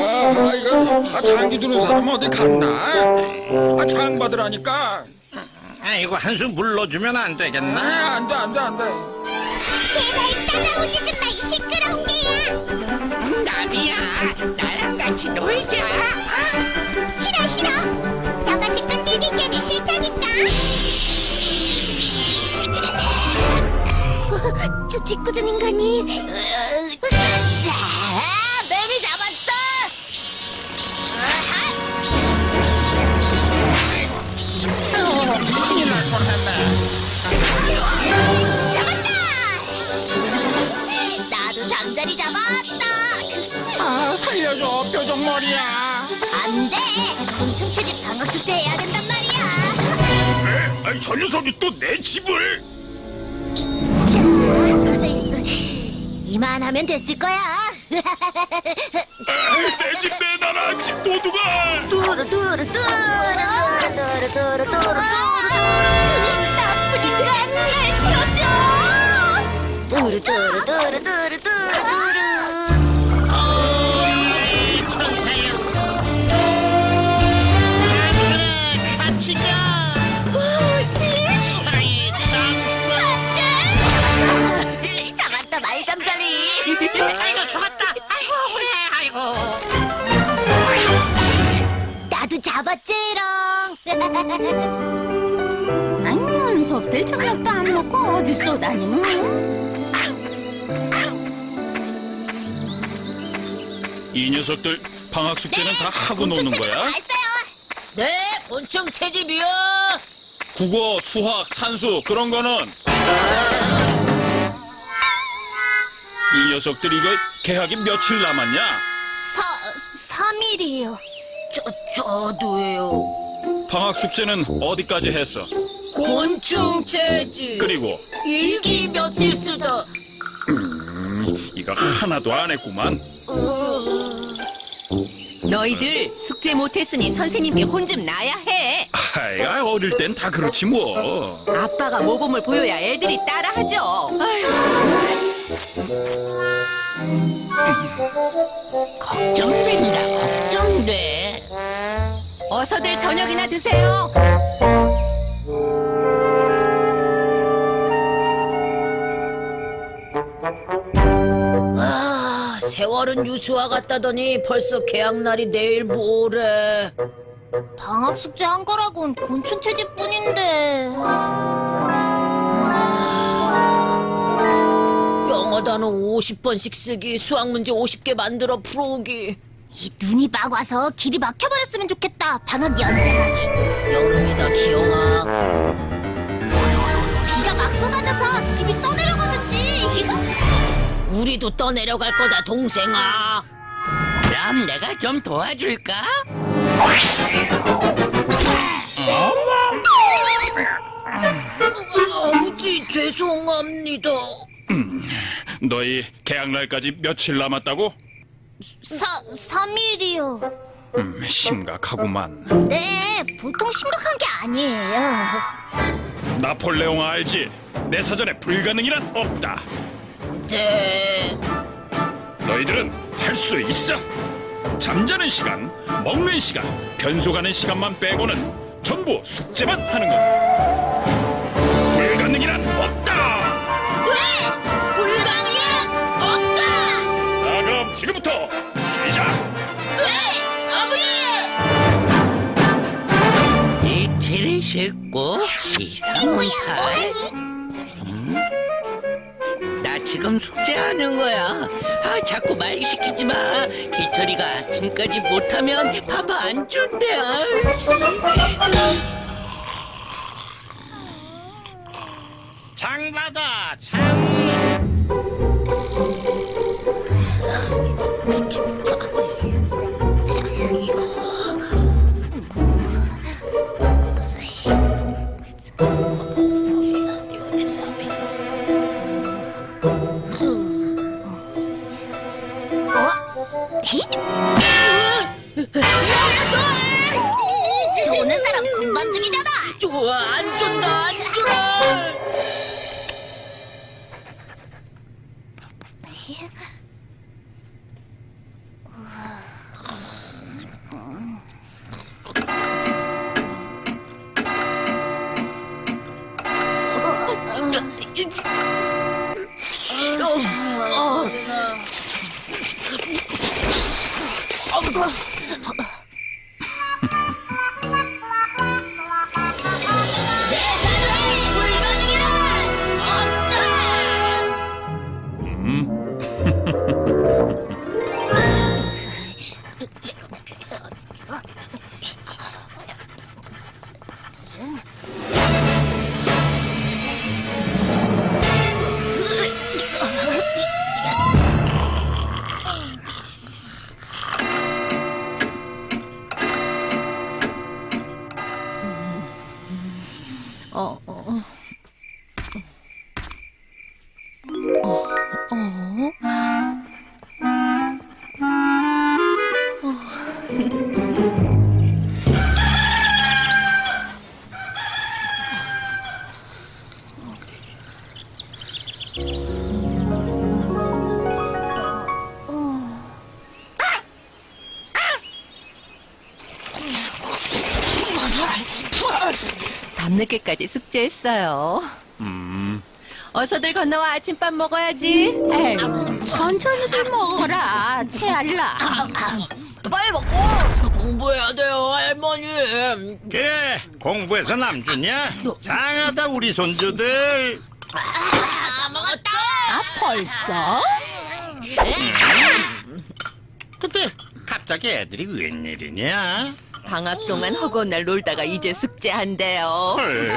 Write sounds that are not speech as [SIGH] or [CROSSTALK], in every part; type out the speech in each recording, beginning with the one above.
아, 이거 아, 장기 두는 사람 어디 갔나? 아, 장 받으라니까. 아이고 한숨 불러주면 안 되겠나? 아, 안 돼, 안 돼, 안 돼. 제발 따라오지 좀 마, 이 시끄러운 개야. 나비야 어, 저 짓궂은 인간이. 자, 매를 잡았다. 뻔했네 나도 잠자리 잡았다. 아, 살려줘, 뾰족머리야. 안 돼. 곤충 채집 방학 숙제 해야 된단 말이야. 아이, 저 녀석이 또 내 집을 이만하면 됐을 거야. [LAUGHS] 내 집 내놔라 집 도둑아 뚜루 뚜루 뚜루 뚜루 뚜루 뚜루 뚜루 뚜루 나쁜 인간 날 펴줘. 뚜루 뚜루 뚜루 뚜루 뚜루 뚜루. 아유, 녀석들 저녁도 안 먹고 어딜 쏘다니노? 이 녀석들 방학 숙제는 다 하고 노는 거야? 네, 곤충 채집이요. 국어, 수학, 산수 그런 거는 이 녀석들 이거 개학이 며칠 남았냐? 사 3일이요. 저, 저도요. 방학 숙제는 어디까지 했어? 곤충 채집. 그리고 일기 며칠 쓰다. 이거 하나도 안 했구만. 너희들 숙제 못했으니 선생님께 혼 좀 나야 해. 아이, 아이, 어릴 땐 다 그렇지 뭐. 아빠가 모범을 보여야 애들이 따라하죠. 걱정된다 어서들 저녁이나 드세요. 아, 세월은 유수와 같다더니 벌써 개학날이 내일 모레. 방학 숙제 한 거라곤 곤충 채집뿐인데. 영어 단어 50번씩 쓰기, 수학 문제 50개 만들어 풀어오기. 이 눈이 막 와서 길이 막혀버렸으면 좋겠다. 방학 연생하기. 여름이다, 기영아. 비가 막 쏟아져서 집이 떠내려가는지. 우리도 떠내려갈 거다, 동생아. 그럼 내가 좀 도와줄까? 아버지, 죄송합니다. 너희 개학날까지 며칠 남았다고? 사 3일이요. 음, 심각하구만. 네, 보통 심각한 게 아니에요. 나폴레옹 알지? 내 사전에 불가능이란 없다. 네. 너희들은 할 수 있어. 잠자는 시간, 먹는 시간, 변소 가는 시간만 빼고는 전부 숙제만 하는 거다. 쉽고 이상한 칼 뭐하니? 나 지금 숙제하는 거야. 아, 자꾸 말 시키지 마. 기철이가 아침까지 못하면 밥 안 준대. 아. 장 받아, 장. 좋은 사람 군번중이잖아. 좋아 안 좋다 안 준다 밤늦게까지 숙제했어요. 어서들 건너와 아침밥 먹어야지. 천천히들 먹어라, 채알라. 빨리 먹고. 공부해야 돼요 할머니. 그래 공부해서 남주냐? 장하다 우리 손주들 아, 먹었다. 아, 벌써? 근데 갑자기 애들이 웬일이냐? 방학 동안 허구한 날 놀다가 이제 숙제한대요. 헐.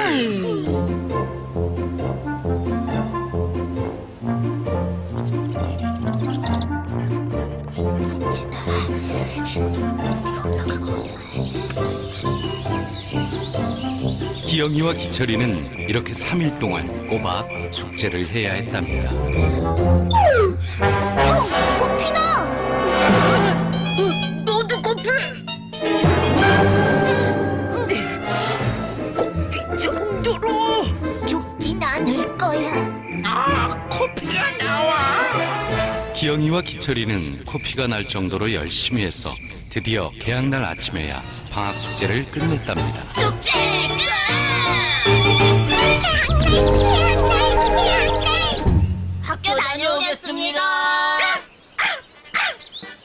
기영이와 기철이는 이렇게 3일 동안 꼬박 숙제를 해야 했답니다. 기영이와 기철이는 코피가 날 정도로 열심히 해서 드디어 개학날 아침에야 방학 숙제를 끝냈답니다. 숙제 끝. 학교 다녀오겠습니다.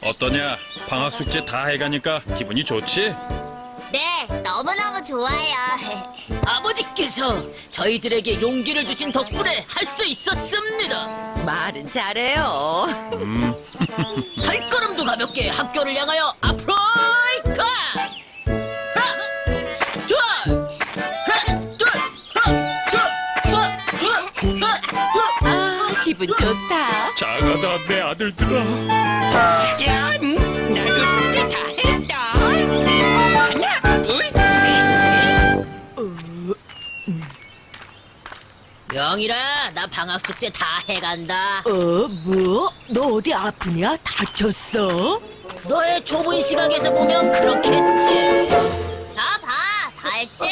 어떠냐? 방학 숙제 다 해가니까 기분이 좋지? 네, 좋아요. [LAUGHS] 아버지께서 저희들에게 용기를 주신 덕분에 할 수 있었습니다. 말은 잘해요. [LAUGHS] 발걸음도 가볍게 학교를 향하여 앞으로 가! 하나, 둘, 하나, 둘, 하나, 둘, 하나, 둘, 하나, 둘. 아, 기분 좋다. 장하다 내 아들들아 짠! 나도 숙제 다 했다. 영일아, 나 방학 숙제 다 해간다. 어, 뭐? 너 어디 아프냐? 다쳤어? 너의 좁은 시각에서 보면 그렇겠지. 자, 봐, 다 했지?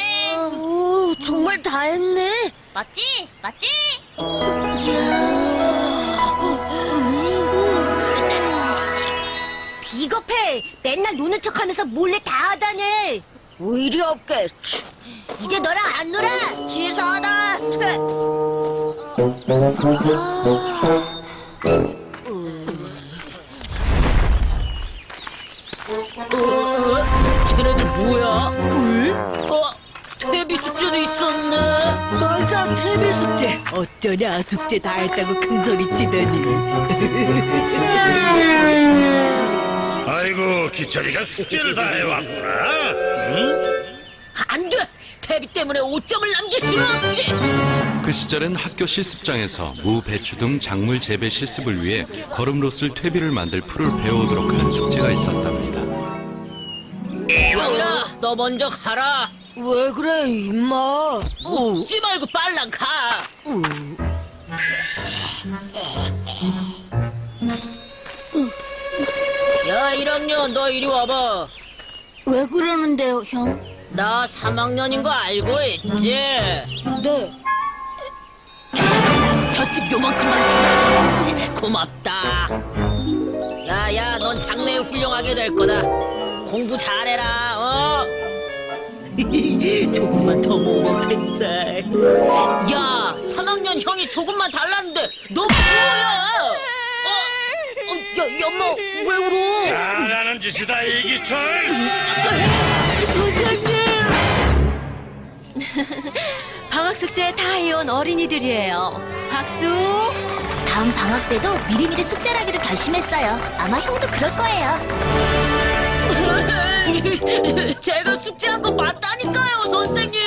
오, 정말 다 했네. 맞지? 맞지? 비겁해. 맨날 노는 척하면서 몰래 다 하다니. 의리 없게. 이제 너랑 안 놀아. 치사하다. 쟤네들 뭐야? 물? 어, 데뷔 숙제도 있었네. 맞아, 태비 숙제. 어쩌냐, 숙제 다 했다고 큰 소리 치더니. [LAUGHS] 아이고 기철이가 숙제를 다 해왔구나. 안 돼! 데뷔 때문에 5점을 남길 수는 없지! 그 시절엔 학교 실습장에서 무, 배추 등 작물 재배 실습을 위해 거름로슬 퇴비를 만들 풀을 배워오도록 하는 숙제가 있었답니다. 영일아, 너 먼저 가라. 왜 그래, 임마? 웃지 말고 빨랑 가. 야, 1학년, 너 이리 와봐. 왜 그러는데요, 형? 나 3학년인 거 알고 있지? 네. 볏짚 요만큼만 주면 고맙다. 야야, 넌 장래에 훌륭하게 될 거다. 공부 잘해라. 어? [LAUGHS] 조금만 더 먹으면 된다. 야, 3학년 형이 조금만 달라는데 너 뭐야? 어, 어, 야, 여보, 왜 울어? 잘하는 짓이다 이기철. 선생님. [LAUGHS] 방학 숙제 다 해온 어린이들이에요. 박수. 다음 방학 때도 미리미리 숙제를 하기로 결심했어요. 아마 형도 그럴 거예요. [LAUGHS] 제가 숙제한 거 맞다니까요, 선생님.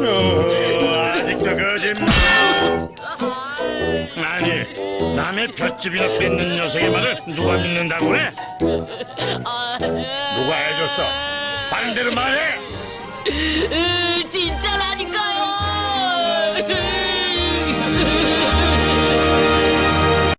어, 아직도 거짓말. 아니 남의 볏집이나 뺏는 녀석의 말을 누가 믿는다고 그래? 누가 해줬어? 반대로 말해. 으, 진짜.